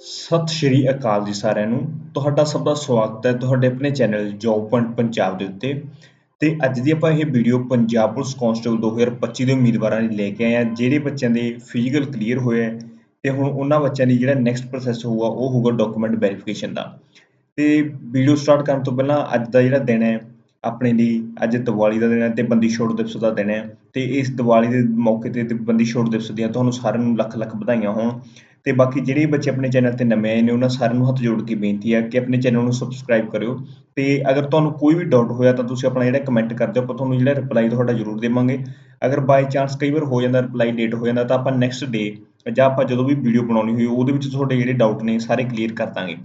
ਸਤਿ ਸ਼੍ਰੀ ਅਕਾਲ ਜੀ ਸਾਰਿਆਂ ਨੂੰ। ਤੁਹਾਡਾ ਸਭ ਦਾ ਸਵਾਗਤ ਹੈ ਤੁਹਾਡੇ ਆਪਣੇ ਚੈਨਲ ਜੌਬ ਪੁਆਇੰਟ ਪੰਜਾਬ ਦੇ ਉੱਤੇ। ਤੇ ਅੱਜ ਦੀ ਆਪਾਂ ਇਹ ਵੀਡੀਓ ਪੰਜਾਬ ਪੁਲਿਸ ਕਾਂਸਟੇਬਲ 2025 ਦੇ ਉਮੀਦਵਾਰਾਂ ਲਈ ਲੈ ਕੇ ਆਏ ਹਾਂ, ਜਿਹੜੇ ਬੱਚਿਆਂ ਦੇ ਫਿਜ਼ੀਕਲ ਕਲੀਅਰ ਹੋਏ ਹੈ। ਤੇ ਹੁਣ ਉਹਨਾਂ ਬੱਚਿਆਂ ਲਈ ਜਿਹੜਾ ਨੈਕਸਟ ਪ੍ਰੋਸੈਸ ਹੋਊਗਾ, ਉਹ ਹੋਊਗਾ ਡਾਕੂਮੈਂਟ ਵੈਰੀਫਿਕੇਸ਼ਨ ਦਾ। ਤੇ ਵੀਡੀਓ ਸਟਾਰਟ ਕਰਨ ਤੋਂ ਪਹਿਲਾਂ ਅੱਜ ਦਾ ਜਿਹੜਾ ਦਿਨ ਹੈ, ਆਪਣੇ ਲਈ ਅੱਜ ਦੀਵਾਲੀ ਦਾ ਦਿਨ ਹੈ ਤੇ ਬੰਦੀ ਛੋੜ ਦਿਵਸ ਦਾ ਦਿਨ ਹੈ। ਤੇ ਇਸ ਦੀਵਾਲੀ ਦੇ ਮੌਕੇ ਤੇ ਤੇ ਬੰਦੀ ਛੋੜ ਦਿਵਸ ਦੀਆਂ ਤੁਹਾਨੂੰ ਸਾਰਿਆਂ ਨੂੰ ਲੱਖ ਲੱਖ ਵਧਾਈਆਂ ਹੋਣ। ਤੇ ਬਾਕੀ ਜਿਹੜੇ ਬੱਚੇ ਆਪਣੇ ਚੈਨਲ ਤੇ ਨਵੇਂ ਆਏ ਨੇ, ਉਹਨਾਂ ਸਾਰਿਆਂ ਨੂੰ ਹੱਥ ਜੋੜ ਕੇ ਬੇਨਤੀ ਹੈ ਕਿ ਆਪਣੇ ਚੈਨਲ ਨੂੰ ਸਬਸਕ੍ਰਾਈਬ ਕਰਿਓ ਤੇ ਅਗਰ ਤੁਹਾਨੂੰ ਕੋਈ ਵੀ ਡਾਊਟ ਹੋਇਆ ਤਾਂ ਤੁਸੀਂ ਆਪਣਾ ਜਿਹੜਾ ਕਮੈਂਟ ਕਰ ਦਿਓ, ਆਪਾਂ ਤੁਹਾਨੂੰ ਜਿਹੜਾ ਰਿਪਲਾਈ ਤੁਹਾਡਾ ਜ਼ਰੂਰ ਦੇਵਾਂਗੇ। ਅਗਰ ਬਾਈ ਚਾਂਸ ਕਈ ਵਾਰ ਹੋ ਜਾਂਦਾ ਰਿਪਲਾਈ ਲੇਟ ਹੋ ਜਾਂਦਾ ਤਾਂ ਆਪਾਂ ਨੈਕਸਟ ਡੇ ਜਾਂ ਆਪਾਂ ਜਦੋਂ ਵੀ ਵੀਡੀਓ ਬਣਾਉਣੀ ਹੋਈ, ਉਹਦੇ ਵਿੱਚ ਤੁਹਾਡੇ ਜਿਹੜੇ ਡਾਊਟ ਨੇ ਸਾਰੇ ਕਲੀਅਰ ਕਰ ਦਾਂਗੇ।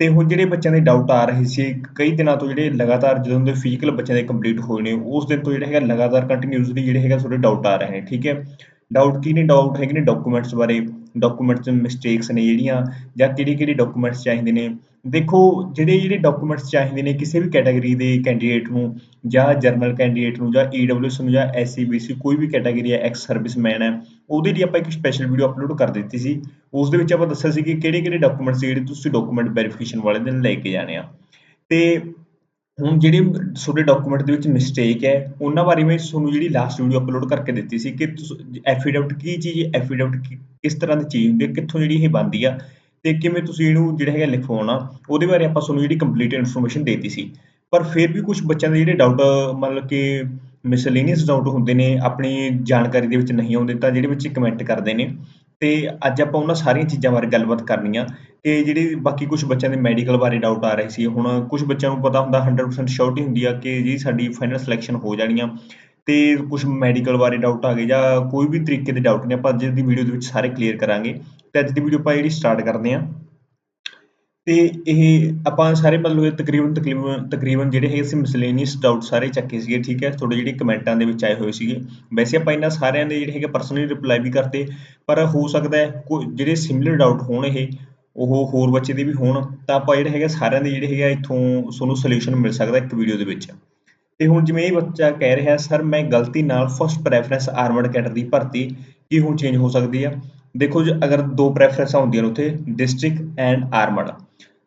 ਤੇ ਹੁਣ ਜਿਹੜੇ ਬੱਚਿਆਂ ਦੇ ਡਾਊਟ ਆ ਰਹੇ ਸੀ, ਕਈ ਦਿਨਾਂ ਤੋਂ ਜਿਹੜੇ ਲਗਾਤਾਰ ਜਦੋਂ ਦੇ ਫਿਜ਼ੀਕਲ ਬੱਚਿਆਂ ਦੇ ਕੰਪਲੀਟ ਹੋਏ ਨੇ, ਉਸ ਦਿਨ ਤੋਂ ਜਿਹੜਾ ਹੈਗਾ ਲਗਾਤਾਰ ਕੰਟੀਨਿਊਸਲੀ ਜਿਹੜੇ ਹੈਗਾ ਤੁਹਾਡੇ ਡਾਊਟ ਆ ਰਹੇ ਨੇ, ਠੀਕ ਹੈ? ਡਾਊਟ ਕੀ ਨੇ ਡਾਊਟ ਹੈਗੇ ਨੇ ਡਾਕੂਮੈਂਟਸ ਬਾਰੇ ਡਾਕੂਮੈਂਟਸ ਮਿਸਟੇਕਸ ਨੇ ਜਿਹੜੀਆਂ ਜਾਂ ਕਿਹੜੇ ਕਿਹੜੇ ਡਾਕੂਮੈਂਟਸ ਚਾਹੀਦੇ ਨੇ। ਦੇਖੋ, ਜਿਹੜੇ ਜਿਹੜੇ ਡਾਕੂਮੈਂਟਸ ਚਾਹੀਦੇ ਨੇ ਕਿਸੇ ਵੀ ਕੈਟਾਗਰੀ ਦੇ ਕੈਂਡੀਡੇਟ ਨੂੰ ਜਾਂ ਜਰਨਲ ਕੈਂਡੀਡੇਟ ਨੂੰ ਜਾਂ ਈਡਬਲਯੂਐਸ ਨੂੰ ਜਾਂ ਐਸਸੀਬੀਸੀ ਕੋਈ ਵੀ ਕੈਟਾਗਰੀ ਹੈ ਐਕਸ ਸਰਵਿਸਮੈਨ ਹੈ, ਉਹਦੇ ਲਈ ਆਪਾਂ ਇੱਕ ਸਪੈਸ਼ਲ ਵੀਡੀਓ ਅਪਲੋਡ ਕਰ ਦਿੱਤੀ ਸੀ। ਉਸ ਦੇ ਵਿੱਚ ਆਪਾਂ ਦੱਸਿਆ ਸੀ ਕਿ ਕਿਹੜੇ ਕਿਹੜੇ ਡਾਕੂਮੈਂਟਸ ਜਿਹੜੇ ਤੁਸੀਂ ਡਾਕੂਮੈਂਟ ਵੈਰੀਫਿਕੇਸ਼ਨ ਵਾਲੇ ਦਿਨ ਲੈ ਕੇ ਜਾਣੇ ਆ। ਤੇ ਹੁਣ ਜਿਹੜੇ ਤੁਹਾਡੇ ਡਾਕੂਮੈਂਟ ਦੇ ਵਿੱਚ ਮਿਸਟੇਕ ਹੈ, ਉਹਨਾਂ ਬਾਰੇ ਮੈਂ ਤੁਹਾਨੂੰ ਜਿਹੜੀ ਲਾਸਟ ਵੀਡੀਓ ਅਪਲੋਡ ਕਰਕੇ ਦਿੱਤੀ ਸੀ ਕਿ ਐਫੀਡੈਵਿਟ ਕੀ ਚੀਜ਼ ਐਫੀਡੈਵਿਟ ਕਿਸ ਤਰ੍ਹਾਂ ਦੀ ਚੀਜ਼ ਹੁੰਦੀ ਹੈ, ਕਿੱਥੋਂ ਜਿਹੜੀ ਇਹ ਬਣਦੀ ਆ ਤੇ ਕਿਵੇਂ ਤੁਸੀਂ ਇਹਨੂੰ ਜਿਹੜਾ ਹੈਗਾ ਲਿਖਵਾਉਣਾ, ਉਹਦੇ ਬਾਰੇ ਆਪਾਂ ਤੁਹਾਨੂੰ ਜਿਹੜੀ ਕੰਪਲੀਟ ਇਨਫੋਰਮੇਸ਼ਨ ਦੇਤੀ ਸੀ। ਪਰ ਫਿਰ ਵੀ ਕੁਝ ਬੱਚਿਆਂ ਦੇ ਜਿਹੜੇ ਡਾਊਟ ਮਤਲਬ ਕਿ ਮਿਸਲੇਨੀਅਸ ਡਾਊਟ ਹੁੰਦੇ ਨੇ, ਆਪਣੀ ਜਾਣਕਾਰੀ ਦੇ ਵਿੱਚ ਨਹੀਂ ਆਉਂਦੇ ਤਾਂ ਜਿਹੜੇ ਬੱਚੇ ਕਮੈਂਟ ਕਰਦੇ ਨੇ ਤੇ ਅੱਜ ਆਪਾਂ ਉਹਨਾਂ ਸਾਰੀਆਂ ਚੀਜ਼ਾਂ ਬਾਰੇ ਗੱਲਬਾਤ ਕਰਨੀ ਆ ਕਿ ਜਿਹੜੇ ਬਾਕੀ ਕੁਝ ਬੱਚਿਆਂ ਦੇ ਮੈਡੀਕਲ ਬਾਰੇ ਡਾਊਟ ਆ ਰਹੇ ਸੀ, ਹੁਣ ਕੁਝ ਬੱਚਿਆਂ ਨੂੰ ਪਤਾ ਹੁੰਦਾ 100% ਸ਼ੋਰਟੀ ਹੁੰਦੀ ਆ ਕਿ ਜੀ ਸਾਡੀ ਫਾਈਨਲ ਸਿਲੈਕਸ਼ਨ ਹੋ ਜਾਣੀ ਆ ਤੇ ਕੁਝ ਮੈਡੀਕਲ ਬਾਰੇ ਡਾਊਟ ਆ ਗਏ ਜਾਂ ਕੋਈ ਵੀ ਤਰੀਕੇ ਦੇ ਡਾਊਟ ਨੇ ਆਪਾਂ ਅੱਜ ਦੀ ਵੀਡੀਓ ਦੇ ਵਿੱਚ ਸਾਰੇ ਕਲੀਅਰ ਕਰਾਂਗੇ ਤੇ ਅੱਜ ਦੀ ਵੀਡੀਓ ਆਪਾਂ ਜਿਹੜੀ ਸਟਾਰਟ ਕਰਦੇ ਆ ਅਤੇ ਇਹ ਆਪਾਂ ਸਾਰੇ ਮਤਲਬ ਤਕਰੀਬਨ ਤਕਰੀਬਨ ਤਕਰੀਬਨ ਜਿਹੜੇ ਹੈਗੇ ਸੀ ਮਿਸਲੇਨੀਅਸ ਡਾਊਟ ਸਾਰੇ ਚੱਕੇ ਸੀਗੇ, ਠੀਕ ਹੈ? ਤੁਹਾਡੇ ਜਿਹੜੇ ਕਮੈਂਟਾਂ ਦੇ ਵਿੱਚ ਆਏ ਹੋਏ ਸੀਗੇ। ਵੈਸੇ ਆਪਾਂ ਇਹਨਾਂ ਸਾਰਿਆਂ ਦੇ ਜਿਹੜੇ ਹੈਗੇ ਪਰਸਨਲੀ ਰਿਪਲਾਈ ਵੀ ਕਰਤੇ, ਪਰ ਹੋ ਸਕਦਾ ਹੈ ਕੋਈ ਜਿਹੜੇ ਸਿਮਿਲਰ ਡਾਊਟ ਹੋਣ ਇਹ, ਉਹ ਹੋਰ ਬੱਚੇ ਦੇ ਵੀ ਹੋਣ, ਤਾਂ ਆਪਾਂ ਜਿਹੜੇ ਹੈਗੇ ਸਾਰਿਆਂ ਦੇ ਜਿਹੜੇ ਹੈਗੇ ਇੱਥੋਂ ਤੁਹਾਨੂੰ ਸੋਲੂਸ਼ਨ ਮਿਲ ਸਕਦਾ ਇੱਕ ਵੀਡੀਓ ਦੇ ਵਿੱਚ। ਤੇ ਹੁਣ ਜਿਵੇਂ ਇਹ ਬੱਚਾ ਕਹਿ ਰਿਹਾ, ਸਰ, ਮੈਂ ਗਲਤੀ ਨਾਲ ਫਸਟ ਪ੍ਰੈਫਰੈਂਸ ਆਰਮਡ ਕੈਡਰ ਦੀ ਭਰਤੀ, ਕੀ ਹੁਣ ਚੇਂਜ ਹੋ ਸਕਦੀ ਆ? ਦੇਖੋ ਜੇ, ਅਗਰ ਦੋ ਪ੍ਰੈਫਰੈਂਸਾਂ ਹੁੰਦੀਆਂ ਨੇ ਉੱਥੇ ਡਿਸਟ੍ਰਿਕਟ ਐਂਡ ਆਰਮਡ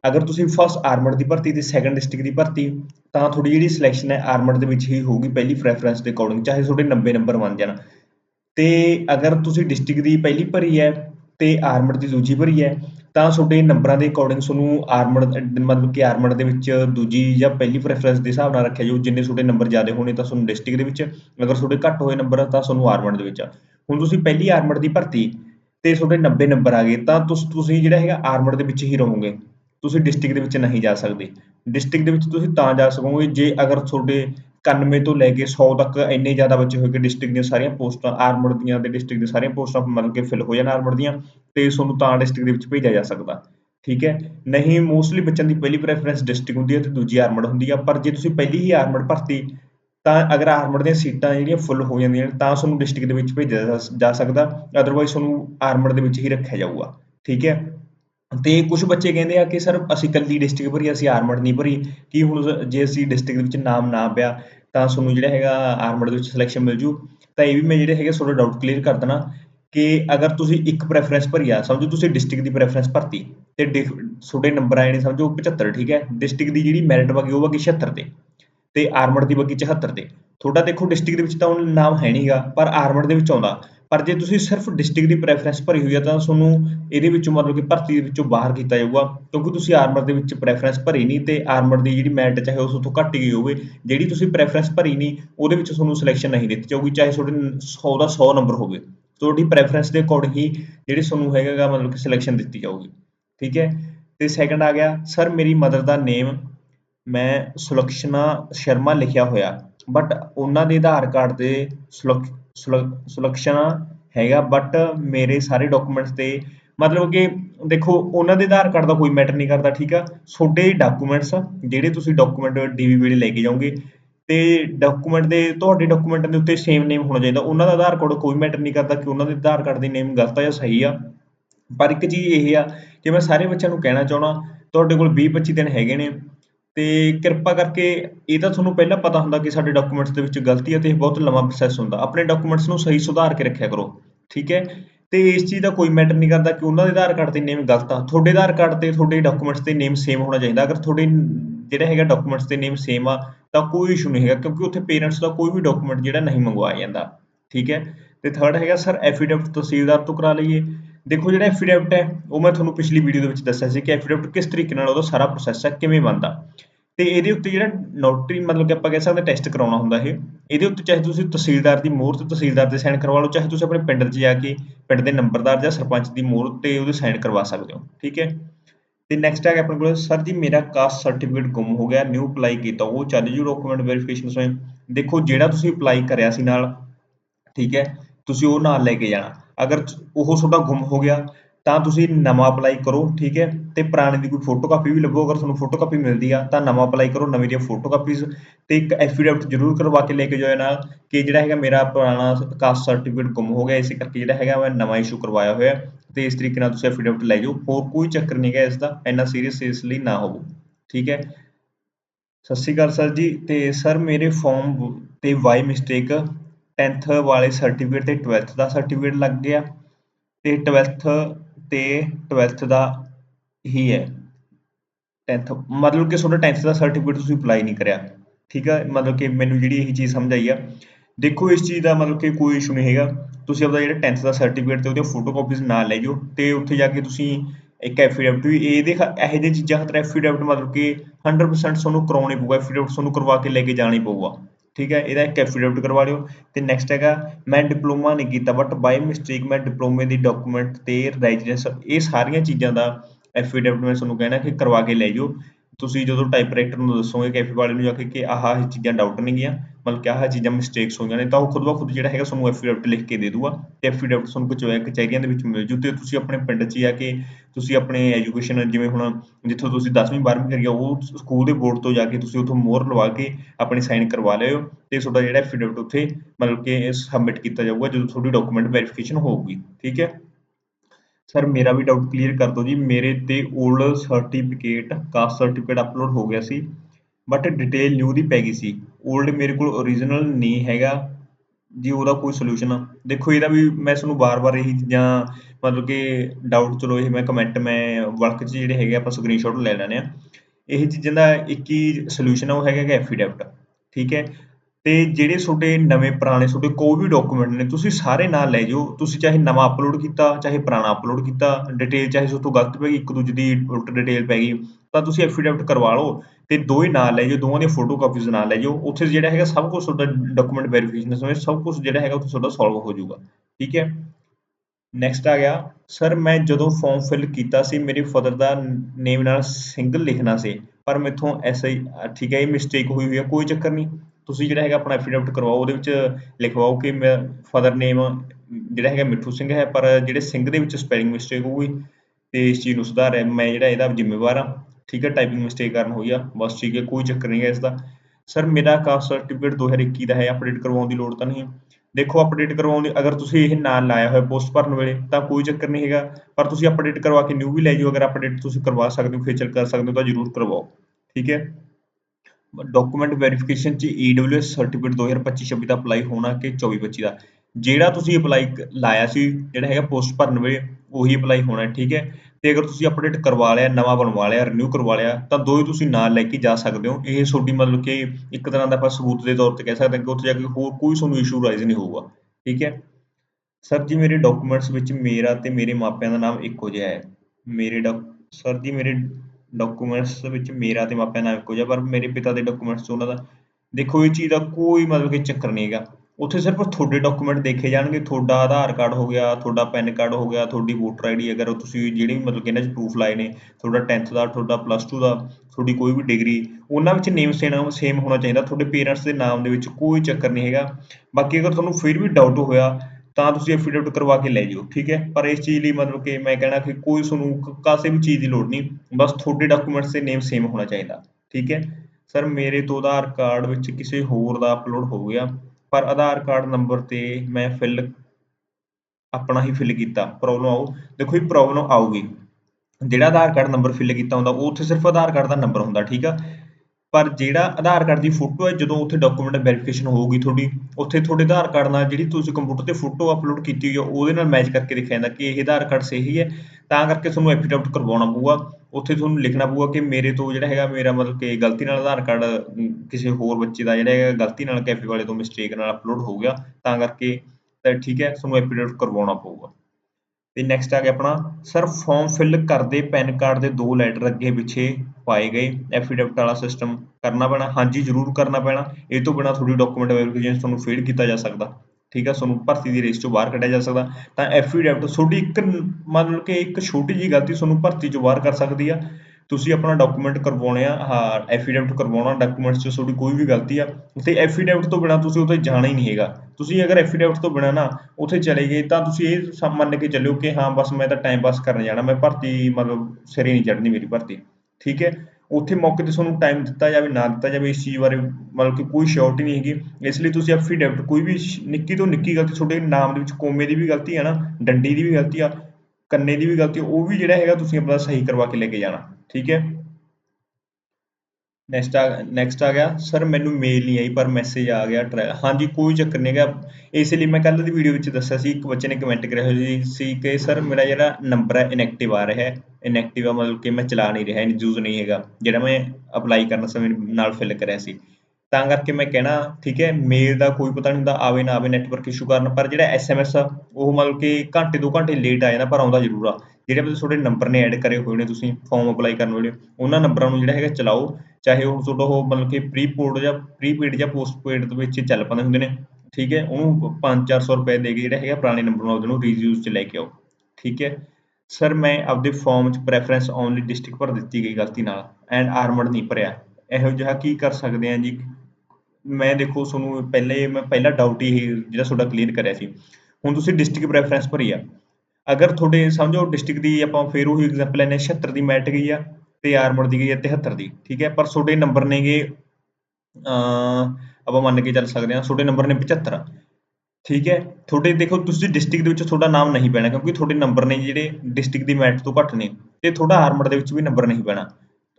ਅਗਰ ਤੁਸੀਂ ਫਸਟ ਆਰਮਡ ਦੀ ਭਰਤੀ ਤੇ ਸੈਕੰਡ ਡਿਸਟ੍ਰਿਕਟ ਦੀ ਭਰਤੀ, ਤਾਂ ਤੁਹਾਡੀ ਜਿਹੜੀ ਸਿਲੈਕਸ਼ਨ ਹੈ ਆਰਮਡ ਦੇ ਵਿੱਚ ਹੀ ਹੋਊਗੀ, ਪਹਿਲੀ ਪ੍ਰੈਫਰੈਂਸ ਦੇ ਅਕੋਰਡਿੰਗ ਚਾਹੇ ਤੁਹਾਡੇ 90 ਨੰਬਰ ਬਣ ਜਾਣ। ਤੇ ਅਗਰ ਤੁਸੀਂ ਡਿਸਟ੍ਰਿਕਟ ਦੀ ਪਹਿਲੀ ਭਰੀ ਹੈ ਤੇ ਆਰਮਡ ਦੀ ਦੂਜੀ ਭਰੀ ਹੈ, ਤਾਂ ਤੁਹਾਡੇ ਨੰਬਰਾਂ ਦੇ ਅਕੋਰਡਿੰਗ ਤੁਹਾਨੂੰ ਆਰਮਡ ਮਤਲਬ ਕਿ ਆਰਮਡ ਦੇ ਵਿੱਚ ਦੂਜੀ ਜਾਂ ਪਹਿਲੀ ਪ੍ਰੈਫਰੈਂਸ ਦੇ ਹਿਸਾਬ ਨਾਲ ਰੱਖਿਆ ਜਾਊ, ਜਿੰਨੇ ਤੁਹਾਡੇ ਨੰਬਰ ਜ਼ਿਆਦਾ ਹੋਣੇ ਤਾਂ ਤੁਹਾਨੂੰ ਡਿਸਟ੍ਰਿਕਟ ਦੇ ਵਿੱਚ, ਅਗਰ ਤੁਹਾਡੇ ਘੱਟ ਹੋਏ ਨੰਬਰ ਤਾਂ ਤੁਹਾਨੂੰ ਆਰਮਡ ਦੇ ਵਿੱਚ ਹੁਣ ਤੁਸੀਂ ਪਹਿਲੀ ਆਰਮਡ ਦੀ ਭਰਤੀ ਤੇ ਤੁਹਾਡੇ 90 ਨੰਬਰ ਆ ਗਏ, ਤਾਂ ਤੁਸੀਂ ਜਿਹੜਾ ਹੈਗਾ ਆਰਮਡ ਦੇ ਵਿੱਚ ਹੀ ਰਹੋਗੇ। ਤੁਸੀਂ ਡਿਸਟ੍ਰਿਕਟ ਦੇ ਵਿੱਚ ਨਹੀਂ ਜਾ ਸਕਦੇ। ਡਿਸਟ੍ਰਿਕਟ ਦੇ ਵਿੱਚ ਤੁਸੀਂ ਤਾਂ ਜਾ ਸਕੋਗੇ ਜੇ ਅਗਰ ਤੁਹਾਡੇ 91 ਤੋਂ ਲੈ ਕੇ 100 ਤੱਕ ਇੰਨੇ ਜ਼ਿਆਦਾ ਬੱਚੇ ਹੋਏ ਕਿ ਡਿਸਟ੍ਰਿਕਟ ਦੀਆਂ ਸਾਰੀਆਂ ਪੋਸਟਾਂ ਆਰਮਡ ਦੀਆਂ ਤੇ ਡਿਸਟ੍ਰਿਕਟ ਦੀਆਂ ਸਾਰੀਆਂ ਪੋਸਟਾਂ ਮਤਲਬ ਕਿ ਫਿਲ ਹੋ ਜਾਣ ਆਰਮਡ ਦੀਆਂ, ਤੇ ਤੁਹਾਨੂੰ ਤਾਂ ਡਿਸਟ੍ਰਿਕਟ ਦੇ ਵਿੱਚ ਭੇਜਿਆ ਜਾ ਸਕਦਾ। ਠੀਕ ਹੈ? ਨਹੀਂ ਮੋਸਟਲੀ ਬੱਚਿਆਂ ਦੀ ਪਹਿਲੀ ਪ੍ਰੈਫਰੈਂਸ ਡਿਸਟ੍ਰਿਕਟ ਹੁੰਦੀ ਹੈ ਤੇ ਦੂਜੀ ਆਰਮਡ ਹੁੰਦੀ ਆ, ਪਰ ਜੇ ਤੁਸੀਂ ਪਹਿਲੀ ਹੀ ਆਰਮਡ ਭਰਤੀ, ਤਾਂ ਅਗਰ ਆਰਮਡ ਦੀਆਂ ਸੀਟਾਂ ਜਿਹੜੀਆਂ ਫੁੱਲ ਹੋ ਜਾਂਦੀਆਂ ਨੇ, ਤਾਂ ਤੁਹਾਨੂੰ ਡਿਸਟ੍ਰਿਕਟ ਦੇ ਵਿੱਚ ਭੇਜਿਆ ਜਾ ਸਕਦਾ ਅਦਰਵਾਈਜ਼ ਤੁਹਾਨੂੰ ਆਰਮਡ ਦੇ ਵਿੱਚ ਹੀ ਰੱਖਿਆ ਜਾਊਗਾ। ਠੀਕ ਹੈ? ਅਤੇ ਕੁਝ ਬੱਚੇ ਕਹਿੰਦੇ ਆ ਕਿ ਸਰ ਅਸੀਂ ਇਕੱਲੀ ਡਿਸਟ੍ਰਿਕਟ ਭਰੀ, ਅਸੀਂ ਆਰਮਡ ਨਹੀਂ ਭਰੀ। ਕੀ ਹੁਣ ਜੇ ਅਸੀਂ ਡਿਸਟ੍ਰਿਕਟ ਦੇ ਵਿੱਚ ਨਾਮ ਨਾ ਪਿਆ, ਤਾਂ ਤੁਹਾਨੂੰ ਜਿਹੜਾ ਹੈਗਾ ਆਰਮਡ ਦੇ ਵਿੱਚ ਸਿਲੈਕਸ਼ਨ ਮਿਲ ਜੂ। ਤਾਂ ਇਹ ਵੀ ਮੈਂ ਜਿਹੜੇ ਹੈਗੇ ਤੁਹਾਡਾ ਡਾਊਟ ਕਲੀਅਰ ਕਰ ਦੇਣਾ ਕਿ ਅਗਰ ਤੁਸੀਂ ਇੱਕ ਪ੍ਰੈਫਰੈਂਸ ਭਰੀ ਆ, ਸਮਝੋ ਤੁਸੀਂ ਡਿਸਟ੍ਰਿਕਟ ਦੀ ਪ੍ਰੈਫਰੈਂਸ ਭਰਤੀ, ਤੇ ਤੁਹਾਡੇ ਨੰਬਰ ਆਏ ਨੇ ਸਮਝੋ 75 ਠੀਕ ਹੈ? ਡਿਸਟ੍ਰਿਕਟ ਦੀ ਜਿਹੜੀ ਮੈਰਿਟ ਵਗੀ ਉਹ ਵਗੀ 76 ਤੇ ਤੇ ਆਰਮਡ ਦੀ ਵਗੀ 74 ਤੇ ਤੁਹਾਡਾ ਦੇਖੋ ਡਿਸਟ੍ਰਿਕਟ ਦੇ ਵਿੱਚ ਤਾਂ ਉਹ ਨਾਮ ਹੈ ਨਹੀਂਗਾ ਪਰ ਆਰਮਡ ਦੇ ਵਿੱਚ ਆਉਂਦਾ। ਪਰ ਜੇ ਤੁਸੀਂ ਸਿਰਫ ਡਿਸਟ੍ਰਿਕਟ ਦੀ ਪ੍ਰੈਫਰੈਂਸ ਭਰੀ ਹੋਈ ਹੈ ਤਾਂ ਤੁਹਾਨੂੰ ਇਹਦੇ ਵਿੱਚੋਂ ਮਤਲਬ ਕਿ ਭਰਤੀ ਦੇ ਵਿੱਚੋਂ ਬਾਹਰ ਕੀਤਾ ਜਾਊਗਾ, ਕਿਉਂਕਿ ਤੁਸੀਂ ਆਰਮਰ ਦੇ ਵਿੱਚ ਪ੍ਰੈਫਰੈਂਸ ਭਰੀ ਨਹੀਂ ਤੇ ਆਰਮਰ ਦੀ ਜਿਹੜੀ ਮੈਰਿਟ ਚਾਹੇ ਉਸ ਤੋਂ ਘੱਟ ਗਈ ਹੋਵੇ, ਜਿਹੜੀ ਤੁਸੀਂ ਪ੍ਰੈਫਰੈਂਸ ਭਰੀ ਨਹੀਂ, ਉਹਦੇ ਵਿੱਚ ਤੁਹਾਨੂੰ ਸਿਲੈਕਸ਼ਨ ਨਹੀਂ ਦਿੱਤੀ ਜਾਊਗੀ, ਚਾਹੇ ਤੁਹਾਡੇ 100 ਦਾ 100 ਨੰਬਰ ਹੋਵੇ। ਤੁਹਾਡੀ ਪ੍ਰੈਫਰੈਂਸ ਦੇ ਅਕੋਰਡਿੰਗ ਹੀ ਜਿਹੜੀ ਤੁਹਾਨੂੰ ਹੈਗਾਗਾ ਮਤਲਬ ਕਿ ਸਿਲੈਕਸ਼ਨ ਦਿੱਤੀ ਜਾਊਗੀ। ਠੀਕ ਹੈ? ਤੇ ਸੈਕੰਡ ਆ ਗਿਆ ਸਰ ਮੇਰੀ ਮਦਰ ਦਾ ਨੇਮ ਮੈਂ ਸੁਲਕਸ਼ਨਾ ਸ਼ਰਮਾ ਲਿਖਿਆ ਹੋਇਆ ਬਟ ਉਹਨਾਂ ਦੇ ਆਧਾਰ ਕਾਰਡ ਦੇ ਸੁਲਕਸ਼ਨਾ ਹੈਗਾ ਬਟ ਮੇਰੇ ਸਾਰੇ ਡਾਕੂਮੈਂਟਸ ਤੇ ਮਤਲਬ ਕਿ ਦੇਖੋ, ਉਹਨਾਂ ਦੇ ਆਧਾਰ ਕਾਰਡ ਦਾ ਕੋਈ ਮੈਟਰ ਨਹੀਂ ਕਰਦਾ, ਠੀਕ ਆ? ਤੁਹਾਡੇ ਡਾਕੂਮੈਂਟਸ ਜਿਹੜੇ ਤੁਸੀਂ ਡਾਕੂਮੈਂਟ ਡੀਵੀਬੀ ਵੇਲੇ ਲੈ ਕੇ ਜਾਓਗੇ, ਤੇ ਡਾਕੂਮੈਂਟ ਦੇ, ਤੁਹਾਡੇ ਡਾਕੂਮੈਂਟਾਂ ਦੇ ਉੱਤੇ ਸੇਮ ਨੇਮ ਹੋਣਾ ਚਾਹੀਦਾ। ਉਹਨਾਂ ਦਾ ਆਧਾਰ ਕਾਰਡ ਕੋਈ ਮੈਟਰ ਨਹੀਂ ਕਰਦਾ ਕਿ ਉਹਨਾਂ ਦੇ ਆਧਾਰ ਕਾਰਡ ਦੀ ਨੇਮ ਗਲਤ ਆ ਜਾਂ ਸਹੀ ਆ। ਪਰ ਇੱਕ ਚੀਜ਼ ਇਹ ਆ ਕਿ ਮੈਂ ਸਾਰੇ ਬੱਚਿਆਂ ਨੂੰ ਕਹਿਣਾ ਚਾਹਣਾ ਤੁਹਾਡੇ ਕੋਲ 20 25 ਦਿਨ ਹੈਗੇ ਨੇ ਅਤੇ ਕਿਰਪਾ ਕਰਕੇ ਇਹ ਤਾਂ ਤੁਹਾਨੂੰ ਪਹਿਲਾਂ ਪਤਾ ਹੁੰਦਾ ਕਿ ਸਾਡੇ ਡਾਕੂਮੈਂਟਸ ਦੇ ਵਿੱਚ ਗਲਤੀ ਹੈ ਅਤੇ ਇਹ ਬਹੁਤ ਲੰਮਾ ਪ੍ਰੋਸੈਸ ਹੁੰਦਾ। ਆਪਣੇ ਡਾਕੂਮੈਂਟਸ ਨੂੰ ਸਹੀ ਸੁਧਾਰ ਕੇ ਰੱਖਿਆ ਕਰੋ, ਠੀਕ ਹੈ? ਤੇ ਇਸ ਚੀਜ਼ ਦਾ ਕੋਈ ਮੈਟਰ ਨਹੀਂ ਕਰਦਾ ਕਿ ਉਹਨਾਂ ਦੇ ਆਧਾਰ ਕਾਰਡ ਤੇ ਨੇਮ ਗਲਤ ਆ। ਤੁਹਾਡੇ ਆਧਾਰ ਕਾਰਡ ਤੇ ਤੁਹਾਡੇ ਡਾਕੂਮੈਂਟਸ ਤੇ ਨੇਮ ਸੇਮ ਹੋਣਾ ਚਾਹੀਦਾ। ਅਗਰ ਤੁਹਾਡੇ ਜਿਹੜਾ ਹੈਗਾ ਡਾਕੂਮੈਂਟਸ ਤੇ ਨੇਮ ਸੇਮ ਆ, ਤਾਂ ਕੋਈ ਇਸ਼ੂ ਨਹੀਂ ਹੈਗਾ, ਕਿਉਂਕਿ ਉੱਥੇ ਪੇਰੈਂਟਸ ਦਾ ਕੋਈ ਵੀ ਡਾਕੂਮੈਂਟ ਜਿਹੜਾ ਨਹੀਂ ਮੰਗਵਾਇਆ ਜਾਂਦਾ, ਠੀਕ ਹੈ? ਤੇ ਥਰਡ ਹੈਗਾ ਸਰ ਐਫੀਡੈਵਿਟ ਤਹਿਸੀਲਦਾਰ ਤੋਂ ਕਰਾ ਲਈਏ। ਦੇਖੋ ਜਿਹੜਾ ਐਫੀਡੈਵਿਟ ਹੈ, ਉਹ ਮੈਂ ਤੁਹਾਨੂੰ ਪਿਛਲੀ ਵੀਡੀਓ ਦੇ ਵਿੱਚ ਦੱਸਿਆ ਸੀ ਕਿ ਐਫੀਡੈਵਿਟ ਕਿਸ ਤਰੀਕੇ ਨਾਲ ਉਹਦਾ ਸਾਰਾ ਪ੍ਰੋਸੈਸ ਹੈ, ਕਿਵੇਂ ਬਣਦਾ। ਤੇ ਇਹਦੇ ਉੱਤੇ ਜਿਹੜਾ ਨੋਟਰੀ ਮਤਲਬ ਕਿ ਆਪਾਂ ਕਹਿ ਸਕਦੇ ਟੈਸਟ ਕਰਾਉਣਾ ਹੁੰਦਾ ਇਹ, ਇਹਦੇ ਉੱਤੇ ਚਾਹੇ ਤੁਸੀਂ ਤਹਿਸੀਲਦਾਰ ਦੀ ਮੋਹਰ ਤੇ ਤਹਿਸੀਲਦਾਰ ਦੇ ਸਾਈਨ ਕਰਵਾ ਲਓ, ਚਾਹੇ ਤੁਸੀਂ ਆਪਣੇ ਪਿੰਡ 'ਚ ਜਾ ਕੇ ਪਿੰਡ ਦੇ ਨੰਬਰਦਾਰ ਜਾਂ ਸਰਪੰਚ ਦੀ ਮੋਹਰ ਤੇ ਉਹਦੇ ਸਾਈਨ ਕਰਵਾ ਸਕਦੇ ਹੋ, ਠੀਕ ਹੈ? ਤੇ ਨੈਕਸਟ ਹੈਗਾ ਆਪਣੇ ਕੋਲ, ਸਰ ਜੀ, ਮੇਰਾ ਕਾਸਟ ਸਰਟੀਫਿਕੇਟ ਗੁੰਮ ਹੋ ਗਿਆ ਨਿਊ ਅਪਲਾਈ ਕੀਤਾ, ਉਹ ਚੱਲ ਜੂ ਡਾਕੂਮੈਂਟ ਵੈਰੀਫਿਕੇਸ਼ਨ ਸੋਏ ਦੇਖੋ ਜਿਹੜਾ ਤੁਸੀਂ ਅਪਲਾਈ ਕਰਿਆ ਸੀ ਨਾਲ, ਠੀਕ ਹੈ, ਤੁਸੀਂ ਉਹ ਨਾਲ ਲੈ ਕੇ ਜਾਣਾ। ਅਗਰ ਉਹ ਤੁਹਾਡਾ ਗੁੰਮ ਹੋ ਗਿਆ, ਤਾਂ ਤੁਸੀਂ ਨਵਾਂ ਅਪਲਾਈ ਕਰੋ, ਠੀਕ ਹੈ? ਤੇ ਪੁਰਾਣੇ ਦੀ ਕੋਈ ਫੋਟੋ ਕਾਪੀ ਵੀ ਲੱਭੋ, ਅਗਰ ਤੁਹਾਨੂੰ ਫੋਟੋ ਕਾਪੀ ਮਿਲਦੀ ਆ, ਤਾਂ ਨਵਾਂ ਅਪਲਾਈ ਕਰੋ, ਨਵੀਂ ਦੀਆਂ ਫੋਟੋ ਕਾਪੀਜ਼ ਤੇ ਇੱਕ ਐਫੀਡੈਵਿਟ ਜ਼ਰੂਰ ਕਰਵਾ ਕੇ ਲੈ ਕੇ ਜਾਓ ਨਾਲ ਕਿ ਜਿਹੜਾ ਹੈਗਾ ਮੇਰਾ ਪੁਰਾਣਾ ਕਾਸਟ ਸਰਟੀਫਿਕੇਟ ਗੁੰਮ ਹੋ ਗਿਆ, ਇਸੇ ਕਰਕੇ ਜਿਹੜਾ ਹੈਗਾ ਮੈਂ ਨਵਾਂ ਇਸ਼ੂ ਕਰਵਾਇਆ ਹੋਇਆ। ਤੇ ਇਸ ਤਰੀਕੇ ਨਾਲ ਤੁਸੀਂ ਐਫੀਡੈਵਿਟ ਲੈ ਜਾਓ ਹੋਰ ਕੋਈ ਚੱਕਰ ਨਹੀਂ ਹੈ ਇਸ ਦਾ, ਇੰਨਾ ਸੀਰੀਅਸ ਇਸ ਲਈ ਨਾ ਹੋਵੋ, ਠੀਕ ਹੈ? ਸਤਿ ਸ਼੍ਰੀ ਅਕਾਲ ਸਰ ਜੀ, ਤੇ ਸਰ ਮੇਰੇ ਫਾਰਮ ਤੇ ਬਾਈ ਮਿਸਟੇਕ 10th ਵਾਲੇ ਸਰਟੀਫਿਕੇਟ ਤੇ 12th ਦਾ ਸਰਟੀਫਿਕੇਟ ਲੱਗ ਗਿਆ ਤੇ 12th ਤੇ 12th ਦਾ ਹੀ ਹੈ। 10th ਮਤਲਬ ਕਿ ਤੁਹਾਡਾ 10th ਦਾ ਸਰਟੀਫਿਕੇਟ ਤੁਸੀਂ ਅਪਲਾਈ ਨਹੀਂ ਕਰਿਆ। ਠੀਕ ਹੈ ਮਤਲਬ ਕਿ ਮੈਨੂੰ ਜਿਹੜੀ ਇਹ ਚੀਜ਼ ਸਮਝ ਆਈ ਆ। ਦੇਖੋ, ਇਸ ਚੀਜ਼ ਦਾ ਮਤਲਬ ਕਿ ਕੋਈ ਇਸ਼ੂ ਨਹੀਂ ਹੈਗਾ। ਤੁਸੀਂ ਆਪਦਾ ਜਿਹੜਾ 10th ਦਾ ਸਰਟੀਫਿਕੇਟ ਤੇ ਉਹਦੀਆਂ ਫੋਟੋ ਕਾਪੀਜ਼ ਨਾਲ ਲੈ ਜਾਓ ਤੇ ਉੱਥੇ ਜਾ ਕੇ ਤੁਸੀਂ ਇੱਕ ਐਫੀਡੈਵਿਟ ਵੀ ਇਹਦੇ ਇਹੋ ਜਿਹੀ ਚੀਜ਼ਾਂ ਖਾਤਰ ਐਫੀਡੈਵਿਟ ਮਤਲਬ ਕਿ 100% ਤੁਹਾਨੂੰ ਕਰਾਉਣੀ ਪਊਗਾ ਐਫੀਡੈਵਿਟ ਤੁਹਾਨੂੰ ਕਰਵਾ ਕੇ ਲੈ ਕੇ ਜਾਣਾ ਪਊਗਾ। ਠੀਕ ਹੈ, ਇਹਦਾ ਇੱਕ ਐਫੀਡੇਵਿਟ ਕਰਵਾ ਲਿਓ। ਤੇ ਨੈਕਸਟ ਹੈਗਾ, ਮੈਂ ਡਿਪਲੋਮਾ ਨਹੀਂ ਕੀਤਾ ਬਟ ਬਾਈ ਮਿਸਟੇਕ ਮੈਂ ਡਿਪਲੋਮੇ ਦੀ ਡਾਕੂਮੈਂਟ ਤੇ ਰੈਜ਼ੀਡੈਂਸ ਇਹ ਸਾਰੀਆਂ ਚੀਜ਼ਾਂ ਦਾ ਐਫੀਡੇਵਿਟ ਮੈਂ ਤੁਹਾਨੂੰ ਕਹਿਣਾ ਕਿ ਕਰਵਾ ਕੇ ਲੈ ਜਾਓ। ਤੁਸੀਂ ਜਦੋਂ ਟਾਈਪਰਾਈਟਰ ਨੂੰ ਦੱਸੋਗੇ ਕੈਫੇ ਵਾਲੇ ਨੂੰ ਜਾ ਕੇ ਕਿ ਆਹ ਇਹ ਚੀਜ਼ਾਂ ਡਾਊਟ ਨੇਗੀਆਂ ਮਤਲਬ ਕਿ ਆਹ ਚੀਜ਼ਾਂ ਮਿਸਟੇਕਸ ਹੋਈਆਂ ਨੇ, ਤਾਂ ਉਹ ਖੁਦ ਬ ਖੁਦ ਜਿਹੜਾ ਹੈਗਾ ਤੁਹਾਨੂੰ ਐਫੀਡੈਵਿਟ ਲਿਖ ਕੇ ਦੇ ਦੂਗਾ ਤੇ ਐਫੀਡੈਵਿਟ ਤੁਹਾਨੂੰ ਕਚੋਇਆ ਕਚਹਿਰੀਆਂ ਦੇ ਵਿੱਚ ਮਿਲ ਜੂ ਤੇ ਤੁਸੀਂ ਆਪਣੇ ਪਿੰਡ 'ਚ ਜਾ ਕੇ ਤੁਸੀਂ ਆਪਣੇ ਐਜੂਕੇਸ਼ਨ ਜਿਵੇਂ ਹੁਣ ਜਿੱਥੋਂ ਤੁਸੀਂ 10ਵੀਂ 12ਵੀਂ ਕਰੀ ਆ ਉਹ ਸਕੂਲ ਦੇ ਬੋਰਡ ਤੋਂ ਜਾ ਕੇ ਤੁਸੀਂ ਉੱਥੋਂ ਮੋਹਰ ਲਵਾ ਕੇ ਆਪਣੀ ਸਾਈਨ ਕਰਵਾ ਲਿਓ ਤੇ ਤੁਹਾਡਾ ਜਿਹੜਾ ਐਫੀਡੈਵਿਟ ਉੱਥੇ ਮਤਲਬ ਕਿ ਸਬਮਿਟ ਕੀਤਾ ਜਾਊਗਾ ਜਦੋਂ ਤੁਹਾਡੀ ਡਾਕੂਮੈਂਟ ਵੈਰੀਫਿਕੇਸ਼ਨ ਹੋਊਗੀ, ਠੀਕ ਹੈ? ਸਰ ਮੇਰਾ ਵੀ ਡਾਊਟ ਕਲੀਅਰ ਕਰ ਦਿਓ ਜੀ, ਮੇਰੇ ਤੇ old certificate caste certificate upload ਹੋ ਗਿਆ ਸੀ ਬਟ ਡਿਟੇਲ ਨਿਊ ਦੀ ਪੈ ਗਈ ਸੀ। 올ਡ ਮੇਰੇ ਕੋਲ ਓਰੀਜਨਲ ਨਹੀਂ ਹੈਗਾ ਜੀ ਉਹਦਾ ਕੋਈ ਸੋਲੂਸ਼ਨ ਦੇਖੋ ਇਹਦਾ ਵੀ ਮੈਂ ਤੁਹਾਨੂੰ ਬਾਰ-ਬਾਰ ਇਹੀ ਚੀਜ਼ਾਂ, ਮਤਲਬ ਕਿ ਡਾਊਟ ਚਲੋ ਇਹ ਮੈਂ ਕਮੈਂਟ ਮੈਂ ਵਰਕ 'ਚ ਜਿਹੜੇ ਹੈਗੇ ਆਪਾਂ ਸਕਰੀਨਸ਼ਾਟ ਲੈ ਲੈਣੇ ਆ ਇਹ ਚੀਜ਼ਾਂ ਦਾ ਇੱਕ ਹੀ ਸੋਲੂਸ਼ਨ ਆ, ਉਹ ਹੈਗਾ ਕਿ ਐਫੀਡੈਵਿਟ ਠੀਕ ਹੈ? ਤੇ ਜਿਹੜੇ ਤੁਹਾਡੇ ਨਵੇਂ ਪੁਰਾਣੇ ਤੁਹਾਡੇ ਕੋਈ ਵੀ ਡਾਕੂਮੈਂਟ ਨੇ, ਤੁਸੀਂ ਸਾਰੇ ਨਾਲ ਲੈ ਜਾਓ ਤੁਸੀਂ ਚਾਹੇ ਨਵਾਂ ਅਪਲੋਡ ਕੀਤਾ, ਚਾਹੇ ਪੁਰਾਣਾ ਅਪਲੋਡ ਕੀਤਾ ਡਿਟੇਲ ਚਾਹੇ ਤੁਹਾਡੇ ਤੋਂ ਗਲਤ ਪੈ ਗਈ, ਇੱਕ ਦੂਜੇ ਦੀ ਉਲਟ ਡਿਟੇਲ ਪੈ ਗਈ, ਤਾਂ ਤੁਸੀਂ ਐਫੀਡੈਵਿਟ ਕਰਵਾ ਲਓ ਤੇ ਦੋਵੇਂ ਨਾਲ ਲੈ ਜਾਓ ਦੋਵਾਂ ਦੀਆਂ ਫੋਟੋ ਕਾਪੀਜ਼ ਨਾਲ ਲੈ ਜਾਓ ਉੱਥੇ ਜਿਹੜਾ ਹੈਗਾ ਸਭ ਕੁਝ ਤੁਹਾਡਾ ਡਾਕੂਮੈਂਟ ਵੈਰੀਫਿਕੇਸ਼ਨ ਸਮੇਂ ਸਭ ਕੁਝ ਜਿਹੜਾ ਹੈਗਾ ਉੱਥੇ ਤੁਹਾਡਾ ਸੋਲਵ ਹੋ ਜਾਊਗਾ। ਠੀਕ ਹੈ? ਨੈਕਸਟ ਆ ਗਿਆ। ਸਰ ਮੈਂ ਜਦੋਂ ਫਾਰਮ ਫਿਲ ਕੀਤਾ ਸੀ, ਮੇਰੇ ਫਾਦਰ ਦਾ ਨੇਮ ਨਾਲ ਸਿੰਗਲ ਲਿਖਣਾ ਸੀ, ਪਰ ਮੈਥੋਂ ਐਸਾ ਹੀ ਠੀਕ ਹੈ, ਇਹ ਮਿਸਟੇਕ ਹੋਈ ਹੋਈ ਹੈ, ਕੋਈ ਚੱਕਰ ਨਹੀਂ। ਤੁਸੀਂ ਜਿਹੜਾ ਹੈਗਾ ਆਪਣਾ ਐਫੀਡੈਵਿਟ ਕਰਵਾਓ, ਉਹਦੇ ਵਿੱਚ ਲਿਖਵਾਓ ਕਿ ਮੈਂ ਫਾਦਰ ਨੇਮ ਜਿਹੜਾ ਹੈਗਾ ਮਿੱਠੂ ਸਿੰਘ ਹੈ, ਪਰ ਜਿਹੜੇ ਸਿੰਘ ਦੇ ਵਿੱਚ ਸਪੈਲਿੰਗ ਮਿਸਟੇਕ ਹੋਊਗੀ ਤੇ ਇਸ ਚੀਜ਼ ਨੂੰ ਸੁਧਾਰਿਆ ਮੈਂ ਜਿਹੜਾ ਇਹਦਾ ਜ਼ਿੰਮੇਵਾਰ ਹਾਂ। ਠੀਕ ਹੈ ਟਾਈਪਿੰਗ ਮਿਸਟੇਕ ਕਾਰਨ ਹੋਈ ਆ, ਬਸ ਠੀਕ ਹੈ, ਕੋਈ ਚੱਕਰ ਨਹੀਂ ਹੈ ਇਸ ਦਾ ਸਰ ਮੇਰਾ ਕਾਸਟ ਸਰਟੀਫਿਕੇਟ 2021 ਦਾ ਹੈ ਅਪਡੇਟ ਕਰਵਾਉਣ ਦੀ ਲੋੜ ਤਾਂ ਨਹੀਂ ਦੇਖੋ ਅਪਡੇਟ ਕਰਵਾਉਣ ਦੀ, ਅਗਰ ਤੁਸੀਂ ਇਹ ਨਾਂ ਲਾਇਆ ਹੋਇਆ ਪੋਸਟ ਭਰਨ ਵੇਲੇ, ਤਾਂ ਕੋਈ ਚੱਕਰ ਨਹੀਂ ਹੈਗਾ। ਪਰ ਤੁਸੀਂ ਅਪਡੇਟ ਕਰਵਾ ਕੇ ਨਿਊ ਵੀ ਲੈ ਜਾਓ ਅਗਰ ਅਪਡੇਟ ਤੁਸੀਂ ਕਰਵਾ ਸਕਦੇ ਹੋ ਫੀਚਰ ਕਰ ਸਕਦੇ ਹੋ, ਤਾਂ ਜ਼ਰੂਰ ਕਰਵਾਓ। ਠੀਕ ਹੈ? ਡਾਕੂਮੈਂਟ ਵੈਰੀਫਿਕੇਸ਼ਨ ਚ EWS ਸਰਟੀਫਿਕੇਟ 2025-26 ਦਾ ਅਪਲਾਈ ਹੋਣਾ ਕਿ 24-25 ਦਾ। ਜਿਹੜਾ ਤੁਸੀਂ ਅਪਲਾਈ ਲਾਇਆ ਸੀ, ਜਿਹੜਾ ਹੈਗਾ ਪੋਸਟ ਭਰਨ ਵੇਲੇ, ਉਹੀ ਅਪਲਾਈ ਹੋਣਾ, ਠੀਕ ਹੈ? ਤੇ ਅਗਰ ਤੁਸੀਂ ਅਪਡੇਟ ਕਰਵਾ ਲਿਆ, ਨਵਾਂ ਬਣਵਾ ਲਿਆ ਰਿਨਿਊ ਕਰਵਾ ਲਿਆ, ਤਾਂ ਦੋਵੇਂ ਤੁਸੀਂ ਨਾਲ ਲੈ ਕੇ ਜਾ ਸਕਦੇ ਹੋ। ਇਹ ਤੁਹਾਡੀ ਮਤਲਬ ਕਿ ਇੱਕ ਤਰ੍ਹਾਂ ਦਾ ਆਪਾਂ ਸਬੂਤ ਦੇ ਤੌਰ ਤੇ ਕਹਿ ਸਕਦੇ ਹਾਂ ਕਿ ਉੱਥੇ ਜਾ ਕੇ ਹੋਰ ਕੋਈ ਤੁਹਾਨੂੰ ਇਸ਼ੂ ਰਾਈਜ਼ ਨਹੀਂ ਹੋਊਗਾ, ਠੀਕ ਹੈ? ਸਰ ਜੀ, ਮੇਰੇ ਡਾਕੂਮੈਂਟਸ ਵਿੱਚ ਮੇਰਾ ਤੇ ਮੇਰੇ ਮਾਪਿਆਂ ਦਾ ਨਾਮ ਇੱਕੋ ਜਿਹਾ ਹੈ। ਮੇਰੇ ਸਰ ਜੀ, ਮੇਰੇ ਡਾਕੂਮੈਂਟਸ ਵਿੱਚ ਮੇਰਾ ਤੇ ਮਾਪਿਆਂ ਦਾ ਇੱਕੋ ਜਿਹਾ, ਪਰ ਮੇਰੇ ਪਿਤਾ ਦੇ ਡਾਕੂਮੈਂਟਸ ਉਹਨਾਂ ਦਾ, ਦੇਖੋ ਇਹ ਚੀਜ਼ ਦਾ ਕੋਈ ਮਤਲਬ ਕਿ ਚੱਕਰ ਨਹੀਂ ਹੈਗਾ। ਉੱਥੇ ਸਿਰਫ ਤੁਹਾਡੇ ਡਾਕੂਮੈਂਟ ਦੇਖੇ ਜਾਣਗੇ, ਤੁਹਾਡਾ ਆਧਾਰ ਕਾਰਡ ਹੋ ਗਿਆ, ਤੁਹਾਡਾ ਪੈਨ ਕਾਰਡ ਹੋ ਗਿਆ, ਤੁਹਾਡੀ ਵੋਟਰ ਆਈਡੀ ਅਗਰ ਤੁਸੀਂ ਜਿਹੜੇ ਵੀ ਮਤਲਬ ਕਿ ਇਹਨਾਂ 'ਚ ਪ੍ਰੂਫ ਲਾਏ ਨੇ, ਤੁਹਾਡਾ 10th ਦਾ, ਤੁਹਾਡਾ ਪਲੱਸ 2 ਦਾ, ਤੁਹਾਡੀ ਕੋਈ ਵੀ ਡਿਗਰੀ ਉਹਨਾਂ ਵਿੱਚ ਨੇਮ ਸੇਮ ਸੇਮ ਹੋਣਾ ਚਾਹੀਦਾ, ਤੁਹਾਡੇ ਪੇਰੈਂਟਸ ਦੇ ਨਾਮ ਦੇ ਵਿੱਚ ਕੋਈ ਚੱਕਰ ਨਹੀਂ ਹੈਗਾ। ਬਾਕੀ ਅਗਰ ਤੁਹਾਨੂੰ ਫਿਰ ਵੀ ਡਾਊਟ ਹੋਇਆ ਤਾਂ ਤੁਸੀਂ ਐਫੀਡੇਵਿਟ ਕਰਵਾ ਕੇ ਲੈ ਜਾਓ, ਠੀਕ ਹੈ? ਪਰ ਇਸ ਚੀਜ਼ ਲਈ ਮਤਲਬ ਕਿ ਮੈਂ ਕਹਿਣਾ ਕਿ ਕੋਈ ਤੁਹਾਨੂੰ ਕਾਸੇ ਵੀ ਚੀਜ਼ ਦੀ ਲੋੜ ਨਹੀਂ, ਬਸ ਤੁਹਾਡੇ ਡਾਕੂਮੈਂਟਸ ਦੇ ਨੇਮ ਸੇਮ ਹੋਣਾ ਚਾਹੀਦਾ, ਠੀਕ ਹੈ? ਸਰ ਮੇਰੇ ਤੋਂ ਆਧਾਰ ਕਾਰਡ ਵਿੱਚ ਕਿਸੇ ਹੋਰ ਦਾ ਅਪਲੋਡ ਹੋ ਗਿਆ, ਪਰ ਆਧਾਰ ਕਾਰਡ ਨੰਬਰ ਤੇ ਮੈਂ ਫਿਲ ਆਪਣਾ ਹੀ ਫਿਲ ਕੀਤਾ ਪ੍ਰੋਬਲਮ ਆਊ। ਦੇਖੋ ਇਹ ਪ੍ਰੋਬਲਮ ਆਊਗੀ। ਜਿਹੜਾ ਆਧਾਰ ਕਾਰਡ ਨੰਬਰ ਫਿਲ ਕੀਤਾ ਹੁੰਦਾ, ਉਹ ਉੱਥੇ ਸਿਰਫ ਆਧਾਰ ਕਾਰਡ ਦਾ ਨੰਬਰ ਹੁੰਦਾ, ਠੀਕ ਆ? ਪਰ ਜਿਹੜਾ ਆਧਾਰ ਕਾਰਡ ਦੀ ਫੋਟੋ ਹੈ, ਜਦੋਂ ਉੱਥੇ ਡਾਕੂਮੈਂਟ ਵੈਰੀਫਿਕੇਸ਼ਨ ਹੋਊਗੀ ਤੁਹਾਡੀ, ਉੱਥੇ ਤੁਹਾਡੇ ਆਧਾਰ ਕਾਰਡ ਨਾਲ ਜਿਹੜੀ ਤੁਸੀਂ ਕੰਪਿਊਟਰ ਤੇ ਫੋਟੋ ਅਪਲੋਡ ਕੀਤੀ ਹੋਈ ਆ ਉਹਦੇ ਨਾਲ ਮੈਚ ਕਰਕੇ ਦਿਖਾਇਆ ਜਾਂਦਾ ਕਿ ਇਹ ਆਧਾਰ ਕਾਰਡ ਸਹੀ ਹੈ। ਤਾਂ ਕਰਕੇ ਤੁਹਾਨੂੰ ਐਫੀਡੈਵਿਟ ਕਰਵਾਉਣਾ ਪਊਗਾ। ਉੱਥੇ ਤੁਹਾਨੂੰ ਲਿਖਣਾ ਪਊਗਾ ਕਿ ਮੇਰੇ ਤੋਂ ਜਿਹੜਾ ਹੈਗਾ, ਮੇਰਾ ਮਤਲਬ ਕਿ ਗਲਤੀ ਨਾਲ ਆਧਾਰ ਕਾਰਡ ਕਿਸੇ ਹੋਰ ਬੱਚੇ ਦਾ ਜਿਹੜਾ ਹੈਗਾ, ਗਲਤੀ ਨਾਲ ਕੈਫੇ ਵਾਲੇ ਤੋਂ ਮਿਸਟੇਕ ਨਾਲ ਅਪਲੋਡ ਹੋ ਗਿਆ। ਤਾਂ ਕਰਕੇ ਤਾਂ ਠੀਕ ਹੈ, ਤੁਹਾਨੂੰ ਐਫੀਡੈਵਿਟ ਕਰਵਾਉਣਾ ਪਊਗਾ। ਤੇ ਨੈਕਸਟ ਆ ਗਿਆ ਆਪਣਾ ਸਰ ਫਾਰਮ ਫਿਲ ਕਰਦੇ ਪੈਨ ਕਾਰਡ ਦੇ ਦੋ ਲੈਟਰ ਅੱਗੇ ਪਿੱਛੇ। ਪਾਏ ਗਏ ਐਫੀਡੈਵਿਟ ਵਾਲਾ ਸਿਸਟਮ ਕਰਨਾ ਪੈਣਾ, ਹਾਂਜੀ, ਜ਼ਰੂਰ ਕਰਨਾ ਪੈਣਾ। ਇਹ ਤੋਂ ਬਿਨਾ ਤੁਹਾਡੀ ਡਾਕੂਮੈਂਟ ਵੈਰੀਫਿਕੇਸ਼ਨ ਤੁਹਾਨੂੰ ਫੇਲ ਕੀਤਾ ਜਾ ਸਕਦਾ। ਠੀਕ ਆ, ਤੁਹਾਨੂੰ ਭਰਤੀ ਦੀ ਰੇਸ ਚੋਂ ਬਾਹਰ ਕੱਢਿਆ ਜਾ ਸਕਦਾ। ਤਾਂ ਐਫੀਡੈਵਿਟ ਤੁਹਾਡੀ ਇੱਕ ਨ- ਮਤਲਬ ਕਿ ਇੱਕ ਛੋਟੀ ਜਿਹੀ ਗਲਤੀ ਤੁਹਾਨੂੰ ਭਰਤੀ ਚੋਂ ਬਾਹਰ ਕਰ ਸਕਦੀ ਆ। ਤੁਸੀਂ ਆਪਣਾ ਡਾਕੂਮੈਂਟ ਕਰਵਾਉਣੇ ਆ ਹਾਂ ਐਫੀਡੈਵਿਟ ਕਰਵਾਉਣਾ ਡਾਕੂਮੈਂਟਸ 'ਚ ਤੁਹਾਡੀ ਕੋਈ ਵੀ ਗਲਤੀ ਆ ਤੇ ਐਫੀਡੈਵਿਟ ਤੋਂ ਬਿਨਾ ਤੁਸੀਂ ਉੱਥੇ ਜਾਣਾ ਹੀ ਨਹੀਂ ਹੈਗਾ। ਤੁਸੀਂ ਅਗਰ ਐਫੀਡੈਵਿਟ ਤੋਂ ਬਿਨਾ ਨਾ ਉੱਥੇ ਚਲੇ ਗਏ, ਤਾਂ ਤੁਸੀਂ ਇਹ ਸਮ- ਮੰਨ ਕੇ ਚੱਲਿਓ ਕਿ ਹਾਂ, ਬਸ ਮੈਂ ਤਾਂ ਟਾਈਮ ਪਾਸ ਕਰਨ ਜਾਣਾ, ਮੈਂ ਭਰਤੀ, ਮਤਲਬ ਸਿਰੇ ਨਹੀਂ ਚੜ੍ਹਨੀ ਮੇਰੀ ਭਰਤੀ। ਠੀਕ ਹੈ। ਉੱਥੇ ਮੌਕੇ ਤੇ ਤੁਹਾਨੂੰ ਟਾਈਮ ਦਿੱਤਾ ਜਾਵੇ, ਨਾ ਦਿੱਤਾ ਜਾਵੇ, ਇਸ ਚੀਜ਼ ਬਾਰੇ ਮਤਲਬ ਕਿ ਕੋਈ ਸ਼ੋਰਟੀ ਨਹੀਂ ਹੈਗੀ। ਇਸ ਲਈ ਤੁਸੀਂ ਐਫੀਡੈਵਿਟ ਕੋਈ ਵੀ ਨਿੱਕੀ ਤੋਂ ਨਿੱਕੀ ਗਲਤੀ, ਤੁਹਾਡੇ ਨਾਮ ਦੇ ਵਿੱਚ ਕੋਮੇ ਦੀ ਵੀ ਗਲਤੀ ਹੈ ਨਾ, ਡੰਡੀ ਦੀ ਵੀ ਗਲਤੀ ਆ, ਕੰਨੇ ਦੀ ਵੀ ਗਲਤੀ ਉਹ ਵੀ ਜਿਹੜਾ ਹੈਗਾ ਤੁਸੀਂ ਆਪਣਾ ਸਹੀ ਕਰਵਾ ਕੇ ਲੈ ਕੇ ਜਾਣਾ। ਠੀਕ ਹੈ। ਨੈਕਸਟ ਆ ਨੈਕਸਟ ਆ ਗਿਆ। ਸਰ ਮੈਨੂੰ ਮੇਲ ਨਹੀਂ ਆਈ, ਪਰ ਮੈਸੇਜ ਆ ਗਿਆ ਟਰੈ- ਹਾਂਜੀ, ਕੋਈ ਚੱਕਰ ਨਹੀਂ ਹੈਗਾ। ਇਸ ਲਈ ਮੈਂ ਕੱਲ੍ਹ ਦੀ ਵੀਡੀਓ ਵਿੱਚ ਦੱਸਿਆ ਸੀ, ਇੱਕ ਬੱਚੇ ਨੇ ਕਮੈਂਟ ਕਰਿਆ ਹੋਇਆ ਸੀ ਕਿ ਸਰ ਮੇਰਾ ਜਿਹੜਾ ਨੰਬਰ ਹੈ ਇਨਐਕਟਿਵ ਆ ਰਿਹਾ ਹੈ। ਇਨਐਕਟਿਵ ਆ, ਮਤਲਬ ਕਿ ਮੈਂ ਚਲਾ ਨਹੀਂ ਰਿਹਾ ਯੂਜ਼ ਨਹੀਂ ਹੈਗਾ। ਜਿਹੜਾ ਮੈਂ ਅਪਲਾਈ ਕਰਨ ਸਮੇਂ ਨਾਲ ਫਿਲ ਕਰਿਆ ਸੀ। ਤਾਂ ਕਰਕੇ ਮੈਂ ਕਹਿਣਾ, ਠੀਕ ਹੈ ਮੇਲ ਦਾ ਕੋਈ ਪਤਾ ਨਹੀਂ ਹੁੰਦਾ, ਆਵੇ ਨਾ ਆਵੇ ਨੈਟਵਰਕ ਇਸ਼ੂ ਕਾਰਨ, ਪਰ ਜਿਹੜਾ ਐਸਐਮਐਸ ਆ, ਉਹ ਮਤਲਬ ਕਿ ਘੰਟੇ ਦੋ ਘੰਟੇ ਲੇਟ ਆ ਜਾਂਦਾ, ਪਰ ਆਉਂਦਾ ਜ਼ਰੂਰ ਆ। ਜਿਹੜੇ ਵੀ ਤੁਹਾਡੇ ਨੰਬਰ ਨੇ ਐਡ ਕਰੇ ਹੋਏ ਨੇ ਤੁਸੀਂ ਫਾਰਮ ਅਪਲਾਈ ਕਰਨ ਵੇਲੇ, ਉਹਨਾਂ ਨੰਬਰਾਂ ਨੂੰ ਜਿਹੜਾ ਹੈਗਾ ਚਲਾਓ। ਚਾਹੇ ਉਹ ਤੁਹਾਡਾ ਉਹ ਮਤਲਬ ਕਿ ਪ੍ਰੀਪੋਡ ਜਾਂ ਪ੍ਰੀਪੇਡ ਜਾਂ ਪੋਸਟਪੇਡ ਦੇ ਵਿੱਚ ਚੱਲ ਪੈਂਦੇ ਹੁੰਦੇ ਨੇ, ਠੀਕ ਹੈ? ਉਹਨੂੰ 5-400 ਰੁਪਏ ਦੇ ਕੇ ਜਿਹੜਾ ਹੈਗਾ ਪੁਰਾਣੇ ਨੰਬਰ ਨੂੰ ਉਹਨੂੰ ਰੀਯੂਜ਼ 'ਚ ਲੈ ਕੇ ਆਓ, ਠੀਕ ਹੈ? ਸਰ ਮੈਂ ਆਪਦੇ ਫਾਰਮ 'ਚ ਪ੍ਰੈਫਰੈਂਸ ਓਨਲੀ ਡਿਸਟ੍ਰਿਕਟ ਭਰ ਦਿੱਤੀ ਗਈ ਗਲਤੀ ਨਾਲ ਐਂਡ ਆਰਮਡ ਨਹੀਂ ਭਰਿਆ। ਇਹੋ ਜਿਹਾ ਕੀ ਕਰ ਸਕਦੇ ਆ ਜੀ? ਮੈਂ ਦੇਖੋ, ਤੁਹਾਨੂੰ ਪਹਿਲੇ, ਮੈਂ ਪਹਿਲਾ ਡਾਊਟ ਹੀ ਜਿਹੜਾ ਤੁਹਾਡਾ ਕਲੀਅਰ ਕਰਿਆ ਸੀ। ਹੁਣ ਤੁਸੀਂ ਡਿਸਟ੍ਰਿਕਟ ਪ੍ਰੈਫਰੈਂਸ ਭਰੀ ਆ। ਅਗਰ ਤੁਹਾਡੇ, ਸਮਝੋ ਡਿਸਟ੍ਰਿਕਟ ਦੀ ਆਪਾਂ ਫੇਰ ਉਹੀ ਐਗਜ਼ਾਮਪਲ ਲੈਨੇ 76 ਦੀ ਮੈਟ ਗਈ ਆ। ਤੇ ਆਰਮਡ ਦੀ ਗਈ ਹੈ 73 ਦੀ, ਠੀਕ ਹੈ, ਪਰ ਤੁਹਾਡੇ ਨੰਬਰ ਨੇਗੇ, ਅਹ, ਆਪਾਂ ਮੰਨ ਕੇ ਚੱਲ ਸਕਦੇ ਹਾਂ, ਤੁਹਾਡੇ ਨੰਬਰ ਨੇ 75 ਠੀਕ ਹੈ, ਤੁਹਾਡੇ ਦੇਖੋ ਤੁਸੀਂ ਡਿਸਟ੍ਰਿਕਟ ਦੇ ਵਿੱਚ ਤੁਹਾਡਾ ਨਾਮ ਨਹੀਂ ਪੈਣਾ, ਕਿਉਂਕਿ ਤੁਹਾਡੇ ਨੰਬਰ ਨੇ ਜਿਹੜੇ ਡਿਸਟ੍ਰਿਕਟ ਦੀ ਮੈਟ ਤੋਂ ਘੱਟ ਨੇ, ਤੇ ਤੁਹਾਡਾ ਆਰਮਡ ਦੇ ਵਿੱਚ ਵੀ ਨੰਬਰ ਨਹੀਂ ਪੈਣਾ।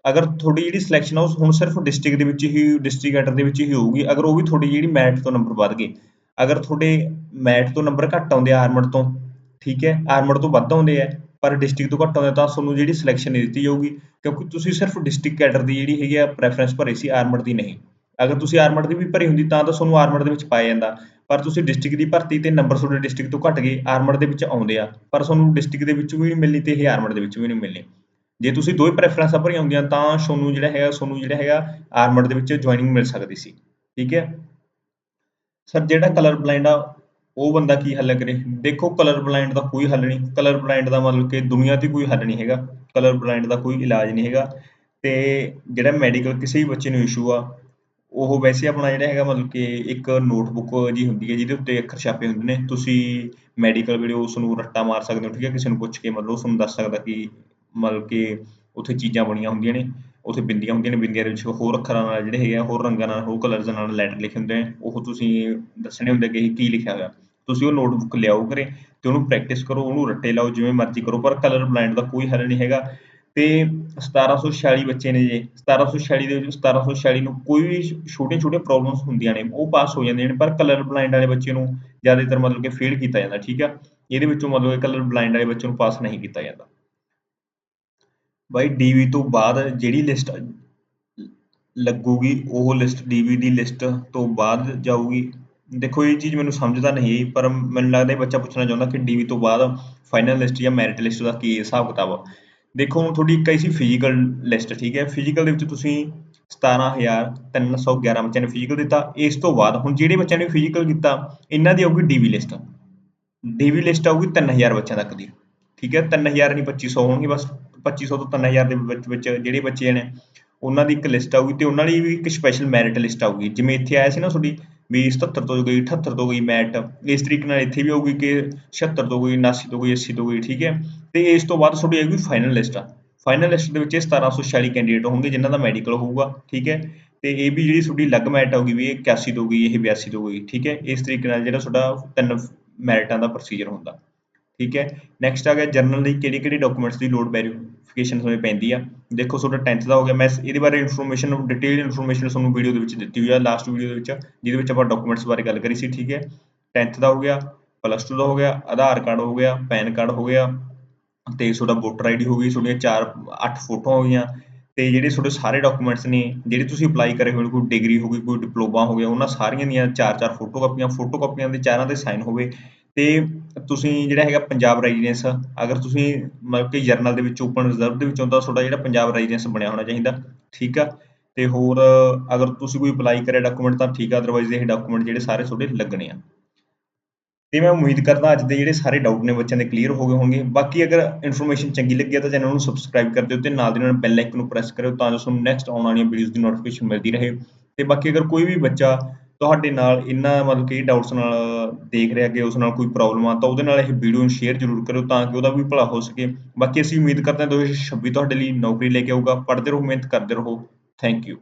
ਅਗਰ ਤੁਹਾਡੀ ਜਿਹੜੀ ਸਿਲੈਕਸ਼ਨ ਆ, ਉਹ ਹੁਣ ਸਿਰਫ ਡਿਸਟ੍ਰਿਕਟ ਦੇ ਵਿੱਚ ਹੀ ਡਿਸਟ੍ਰਿਕਟ ਹੈਡਰ ਦੇ ਵਿੱਚ ਹੀ ਹੋਊਗੀ, ਅਗਰ ਉਹ ਵੀ ਤੁਹਾਡੀ ਜਿਹੜੀ ਮੈਟ ਤੋਂ ਨੰਬਰ ਵੱਧ ਗਏ, ਅਗਰ ਤੁਹਾਡੇ ਮੈਟ ਤੋਂ ਨੰਬਰ ਘੱਟ ਆਉਂਦੇ ਆ ਆਰਮਡ ਤੋਂ, ਠੀਕ ਹੈ ਆਰਮਡ ਤੋਂ ਵੱਧ ਆਉਂਦੇ ਆ ਪਰ ਡਿਸਟ੍ਰਿਕਟ ਤੋਂ ਘੱਟ ਆਉਂਦੇ ਤਾਂ ਤੁਹਾਨੂੰ ਜਿਹੜੀ ਸਿਲੈਕਸ਼ਨ ਨਹੀਂ ਦਿੱਤੀ ਜਾਊਗੀ, ਕਿਉਂਕਿ ਤੁਸੀਂ ਸਿਰਫ ਡਿਸਟ੍ਰਿਕਟ ਕੈਡਰ ਦੀ ਜਿਹੜੀ ਹੈਗੀ ਆ ਪ੍ਰੈਫਰੈਂਸ ਭਰੀ ਸੀ ਆਰਮਡ ਦੀ ਨਹੀਂ। ਅਗਰ ਤੁਸੀਂ ਆਰਮਡ ਦੀ ਵੀ ਭਰੀ ਹੁੰਦੀ ਤਾਂ ਤਾਂ ਤੁਹਾਨੂੰ ਆਰਮਡ ਦੇ ਵਿੱਚ ਪਾਇਆ ਜਾਂਦਾ। ਪਰ ਤੁਸੀਂ ਡਿਸਟ੍ਰਿਕਟ ਦੀ ਭਰਤੀ ਤੇ ਨੰਬਰ ਤੁਹਾਡੇ ਡਿਸਟ੍ਰਿਕਟ ਤੋਂ ਘੱਟ ਗਏ ਆਰਮਡ ਦੇ ਵਿੱਚ ਆਉਂਦੇ ਆ। ਪਰ ਤੁਹਾਨੂੰ ਡਿਸਟ੍ਰਿਕਟ ਦੇ ਵਿੱਚ ਵੀ ਨਹੀਂ ਮਿਲਣੀ ਤੇ ਇਹ ਆਰਮਡ ਦੇ ਵਿੱਚ ਵੀ ਨਹੀਂ ਮਿਲਣੀ। ਜੇ ਤੁਸੀਂ ਦੋਵੇਂ ਪ੍ਰੈਫਰੈਂਸਾਂ ਭਰੀਆਂ ਹੁੰਦੀਆਂ ਤਾਂ ਤੁਹਾਨੂੰ ਜਿਹੜਾ ਹੈਗਾ, ਤੁਹਾਨੂੰ ਜਿਹੜਾ ਹੈਗਾ ਆਰਮਡ ਦੇ ਵਿੱਚ ਜੁਆਇਨਿੰਗ ਮਿਲ ਸਕਦੀ ਸੀ। ਠੀਕ ਹੈ? ਸਰ ਜਿਹੜਾ ਕਲਰ ਬਲਾਈਂਡ ਆ ਉਹ ਬੰਦਾ ਕੀ ਹੱਲ ਕਰੇ? ਦੇਖੋ ਕਲਰ ਬਲਾਈਂਡ ਦਾ ਕੋਈ ਹੱਲ ਨਹੀਂ। ਕਲਰ ਬਲਾਈਂਡ ਦਾ ਮਤਲਬ ਕਿ ਦੁਨੀਆ ਤੇ ਕੋਈ ਹੱਲ ਨਹੀਂ ਹੈਗਾ। ਕਲਰ ਬਲਾਈਂਡ ਦਾ ਕੋਈ ਇਲਾਜ ਨਹੀਂ ਹੈਗਾ। ਤੇ ਜਿਹੜਾ ਮੈਡੀਕਲ ਕਿਸੇ ਵੀ ਬੱਚੇ ਨੂੰ ਇਸ਼ੂ ਆ, ਉਹ ਵੈਸੇ ਆਪਣਾ ਜਿਹੜਾ ਹੈਗਾ ਮਤਲਬ ਕਿ ਇੱਕ ਨੋਟਬੁੱਕ ਜੀ ਹੁੰਦੀ ਹੈ, ਜਿਹਦੇ ਉੱਤੇ ਅੱਖਰ ਛਾਪੇ ਹੁੰਦੇ ਨੇ। ਤੁਸੀਂ ਮੈਡੀਕਲ ਵੀਡੀਓ ਉਸ ਨੂੰ ਰੱਟਾ ਮਾਰ ਸਕਦੇ ਹੋ, ਠੀਕ ਹੈ? ਕਿਸੇ ਨੂੰ ਪੁੱਛ ਕੇ ਮਤਲਬ ਉਸ ਨੂੰ ਦੱਸ ਸਕਦਾ ਕਿ ਮਤਲਬ ਕਿ ਉੱਥੇ ਚੀਜ਼ਾਂ ਬਣੀਆਂ ਹੁੰਦੀਆਂ ਨੇ। ਉੱਥੇ ਬਿੰਦੀਆਂ ਹੁੰਦੀਆਂ ਨੇ, ਬਿੰਦੀਆਂ ਦੇ ਵਿੱਚ ਹੋਰ ਅੱਖਰਾਂ ਨਾਲ ਜਿਹੜੇ ਹੈਗੇ ਆ, ਹੋਰ ਰੰਗਾਂ ਨਾਲ, ਹੋਰ ਕਲਰਸ ਨਾਲ ਲੈਟਰ ਲਿਖੇ ਹੁੰਦੇ ਨੇ ਉਹ ਤੁਸੀਂ ਦੱਸਣੇ ਹੁੰਦੇ ਕਿ ਇਹ ਕੀ ਲਿਖਿਆ ਹੋਇਆ। ਤੁਸੀਂ ਉਹ ਨੋਟਬੁੱਕ ਲਿਆਓ ਕਰੇ ਤੇ ਉਹਨੂੰ ਪ੍ਰੈਕਟਿਸ ਕਰੋ, ਉਹਨੂੰ ਰੱਟੇ ਲਾਓ, ਜਿਵੇਂ ਮਰਜ਼ੀ ਕਰੋ, ਪਰ ਕਲਰ ਬਲਾਈਂਡ ਦਾ ਕੋਈ ਹੱਲ ਨਹੀਂ ਹੈਗਾ। ਤੇ 1746 ਬੱਚੇ ਨੇ ਜੇ 1746 ਦੇ ਵਿੱਚ 1746 ਨੂੰ ਕੋਈ ਵੀ ਛੋਟੀਆਂ ਛੋਟੀਆਂ ਪ੍ਰੋਬਲਮਸ ਹੁੰਦੀਆਂ ਨੇ, ਉਹ ਪਾਸ ਹੋ ਜਾਂਦੀਆਂ ਨੇ, ਪਰ ਕਲਰ ਬਲਾਈਂਡ ਵਾਲੇ ਬੱਚੇ ਨੂੰ ਜ਼ਿਆਦਾਤਰ ਮਤਲਬ ਕਿ ਫੇਲ ਕੀਤਾ ਜਾਂਦਾ, ਠੀਕ ਆ? ਇਹਦੇ ਵਿੱਚੋਂ ਮਤਲਬ ਕਿ ਕਲਰ ਬਲਾਈਂਡ ਵਾਲੇ ਬੱਚੇ ਨੂੰ ਪਾਸ ਨਹੀਂ ਕੀਤਾ ਜਾਂਦਾ। ਬਾਈ ਡੀਵੀ ਤੋਂ ਬਾਅਦ ਜਿਹੜੀ ਲਿਸਟ ਲੱਗੂਗੀ, ਉਹ ਲਿਸਟ ਡੀਵੀ ਦੀ ਲਿਸਟ ਤੋਂ ਬਾਅਦ ਜਾਊਗੀ। ਦੇਖੋ, ਇਹ ਚੀਜ਼ ਮੈਨੂੰ ਸਮਝਦਾ ਨਹੀਂ ਆਈ, ਪਰ ਮੈਨੂੰ ਲੱਗਦਾ ਇਹ ਬੱਚਾ ਪੁੱਛਣਾ ਚਾਹੁੰਦਾ ਕਿ ਡੀਵੀ ਤੋਂ ਬਾਅਦ ਫਾਈਨਲ ਲਿਸਟ ਜਾਂ ਮੈਰਿਟ ਲਿਸਟ ਦਾ ਕੀ ਹਿਸਾਬ ਕਿਤਾਬ ਆ। ਦੇਖੋ, ਹੁਣ ਤੁਹਾਡੀ ਇੱਕ ਆਈ ਸੀ ਫਿਜ਼ੀਕਲ ਲਿਸਟ ਠੀਕ ਹੈ? ਫਿਜ਼ੀਕਲ ਦੇ ਵਿੱਚ ਤੁਸੀਂ 17311 ਬੱਚਿਆਂ ਨੇ ਫਿਜ਼ੀਕਲ ਦਿੱਤਾ। ਇਸ ਤੋਂ ਬਾਅਦ ਹੁਣ ਜਿਹੜੇ ਬੱਚਿਆਂ ਨੇ ਫਿਜ਼ੀਕਲ ਕੀਤਾ, ਇਹਨਾਂ ਦੀ ਆਊਗੀ ਡੀਵੀ ਲਿਸਟ ਡੀਵੀ ਲਿਸਟ ਆਊਗੀ 3000 ਬੱਚਿਆਂ ਤੱਕ ਦੀ। ਠੀਕ ਹੈ? 3000 ਨਹੀਂ 2500 ਹੋਣਗੇ ਬਸ। 2500 ਤੋਂ 3000 ਦੇ ਵਿੱਚ ਵਿੱਚ ਜਿਹੜੇ ਬੱਚੇ ਨੇ, ਉਹਨਾਂ ਦੀ ਇੱਕ ਲਿਸਟ ਆਊਗੀ ਤੇ ਉਹਨਾਂ ਲਈ ਵੀ ਇੱਕ ਸਪੈਸ਼ਲ ਮੈਰਿਟ ਲਿਸਟ ਆਊਗੀ। ਜਿਵੇਂ ਇੱਥੇ ਆਇਆ ਸੀ ਨਾ ਤੁਹਾਡੀ ਵੀ 77 ਤੋਂ ਗਈ 78 ਤੋਂ ਗਈ ਮੈਟ ਇਸ ਤਰੀਕੇ ਨਾਲ ਇੱਥੇ ਵੀ ਆਊਗੀ ਕਿ 76 ਤੋਂ ਗਈ 79 ਤੋਂ ਗਈ 80 ਤੋਂ ਗਈ, ਠੀਕ ਹੈ? ਤੇ ਇਸ ਤੋਂ ਬਾਅਦ ਤੁਹਾਡੀ ਆਊਗੀ ਫਾਈਨਲ ਲਿਸਟ ਆ ਫਾਈਨਲ ਲਿਸਟ ਦੇ ਵਿੱਚ ਇਹ 1746 ਕੈਂਡੀਡੇਟ ਹੋਣਗੇ, ਜਿਨ੍ਹਾਂ ਦਾ ਮੈਡੀਕਲ ਹੋਊਗਾ, ਠੀਕ ਹੈ? ਤੇ ਇਹ ਵੀ ਜਿਹੜੀ ਤੁਹਾਡੀ ਅਲੱਗ ਮੈਟ ਆਊਗੀ ਵੀ ਇਹ 81 ਤੋਂ ਗਈ, ਇਹ 82 ਤੋਂ ਗਈ, ਠੀਕ ਹੈ? ਇਸ ਤਰੀਕੇ ਨਾਲ ਜਿਹੜਾ ਤੁਹਾਡਾ ਤਿੰਨ ਮੈਰਿਟਾਂ ਦਾ ਪ੍ਰੋਸੀਜਰ ਹੁੰਦਾ। ਠੀਕ ਹੈ। ਨੈਕਸਟ ਆ ਗਿਆ ਜਰਨਲ ਲਈ ਕਿਹੜੇ ਕਿਹੜੇ ਡਾਕੂਮੈਂਟਸ ਦੀ ਲੋਡ ਵੈਰੀਫਿਕੇਸ਼ਨ ਸਮੇਂ ਪੈਂਦੀ ਆ। ਦੇਖੋ ਤੁਹਾਡਾ 10th ਦਾ ਹੋ ਗਿਆ। ਮੈਂ ਇਹਦੇ ਬਾਰੇ ਇਨਫੋਰਮੇਸ਼ਨ ਡਿਟੇਲ ਇਨਫੋਰਮੇਸ਼ਨ ਤੁਹਾਨੂੰ ਵੀਡੀਓ ਦੇ ਵਿੱਚ ਦਿੱਤੀ ਹੋਈ ਆ ਲਾਸਟ ਵੀਡੀਓ ਦੇ ਵਿੱਚ, ਜਿਹਦੇ ਵਿੱਚ ਆਪਾਂ ਡਾਕੂਮੈਂਟਸ ਬਾਰੇ ਗੱਲ ਕਰੀ ਸੀ, ਠੀਕ ਹੈ। 10th ਦਾ ਹੋ ਗਿਆ ਪਲੱਸ 2 ਦਾ ਹੋ ਗਿਆ, ਆਧਾਰ ਕਾਰਡ ਹੋ ਗਿਆ, ਪੈਨ ਕਾਰਡ ਹੋ ਗਿਆ, ਤੇ ਤੁਹਾਡਾ ਵੋਟਰ ਆਈਡੀ ਹੋ ਗਈ, ਤੁਹਾਡੀਆਂ 4 8 ਫੋਟੋਆਂ ਹੋ ਗਈਆਂ, ਤੇ ਜਿਹੜੇ ਤੁਹਾਡੇ ਸਾਰੇ ਡਾਕੂਮੈਂਟਸ ਨੇ, ਜਿਹੜੇ ਤੁਸੀਂ ਅਪਲਾਈ ਕਰੇ ਹੋਏ ਕੋਈ ਡਿਗਰੀ ਹੋ ਗਈ, ਕੋਈ ਡਿਪਲੋਮਾ ਹੋ ਗਿਆ, ਉਹਨਾਂ ਸਾਰੀਆਂ ਦੀਆਂ 4-4 ਫੋਟੋ ਕਾਪੀਆਂ ਫੋਟੋ ਕਾਪੀਆਂ ਦੇ ਚਾਰਾਂ ਦੇ ਸਾਈਨ ਹੋਵੇ ਤੇ ਤੁਸੀਂ ਜਿਹੜਾ ਹੈਗਾ ਪੰਜਾਬ ਰੈਜ਼ੀਡੈਂਸ ਅਗਰ ਤੁਸੀਂ ਮਤਲਬ ਕਿ ਜਰਨਲ ਦੇ ਵਿੱਚ ਓਪਨ ਰਿਜ਼ਰਵ ਦੇ ਵਿੱਚ ਤਾਂ ਤੁਹਾਡਾ ਜਿਹੜਾ ਪੰਜਾਬ ਰੈਜ਼ੀਡੈਂਸ ਬਣਿਆ ਹੋਣਾ ਚਾਹੀਦਾ, ਠੀਕ ਆ? ਤੇ ਹੋਰ ਅਗਰ ਤੁਸੀਂ ਕੋਈ ਅਪਲਾਈ ਕਰਿਆ ਡਾਕੂਮੈਂਟ ਤਾਂ ਠੀਕ ਆ ਅਦਰਵਾਈਜ਼ ਇਹ ਡਾਕੂਮੈਂਟ ਜਿਹੜੇ ਸਾਰੇ ਤੁਹਾਡੇ ਲੱਗਣੇ ਆ। ਤੇ ਮੈਂ ਉਮੀਦ ਕਰਦਾ ਅੱਜ ਦੇ ਜਿਹੜੇ ਸਾਰੇ ਡਾਊਟ ਨੇ ਬੱਚਿਆਂ ਦੇ ਕਲੀਅਰ ਹੋ ਗਏ ਹੋਣਗੇ। ਬਾਕੀ ਅਗਰ ਇਨਫੋਰਮੇਸ਼ਨ ਚੰਗੀ ਲੱਗੀ ਤਾਂ ਚੈਨਲ ਨੂੰ ਸਬਸਕ੍ਰਾਈਬ ਕਰ ਦਿਓ ਤੇ ਨਾਲ ਦੀ ਨਾਲ ਬੈਲ ਆਈਕਨ ਨੂੰ ਪ੍ਰੈਸ ਕਰਿਓ ਤਾਂ ਜੋ ਤੁਹਾਨੂੰ ਨੈਕਸਟ ਆਉਣ ਵਾਲੀਆਂ ਵੀਡੀਓਜ਼ ਦੀ ਨੋਟੀਫਿਕੇਸ਼ਨ ਮਿਲਦੀ ਰਹੇ। ਤੇ ਬਾਕੀ ਅਗਰ ਕੋਈ ਵੀ ਬੱਚਾ ਤੁਹਾਡੇ ਨਾਲ ਇਹਨਾਂ ਮਤਲਬ ਕਿ ਡਾਊਟਸ ਨਾਲ ਦੇਖ ਰਿਹਾ ਕਿ ਉਸ ਨਾਲ ਕੋਈ ਪ੍ਰੋਬਲਮ ਆ, ਤਾਂ ਉਹਦੇ ਨਾਲ ਇਹ ਵੀਡੀਓ ਨੂੰ ਸ਼ੇਅਰ ਜ਼ਰੂਰ ਕਰਿਓ ਤਾਂ ਕਿ ਉਹਦਾ ਵੀ ਭਲਾ ਹੋ ਸਕੇ। ਬਾਕੀ ਅਸੀਂ ਉਮੀਦ ਕਰਦੇ ਹਾਂ 2026 ਤੁਹਾਡੇ ਲਈ ਨੌਕਰੀ ਲੈ ਕੇ ਆਊਗਾ। ਪੜ੍ਹਦੇ ਰਹੋ, ਮਿਹਨਤ ਕਰਦੇ ਰਹੋ। Thank you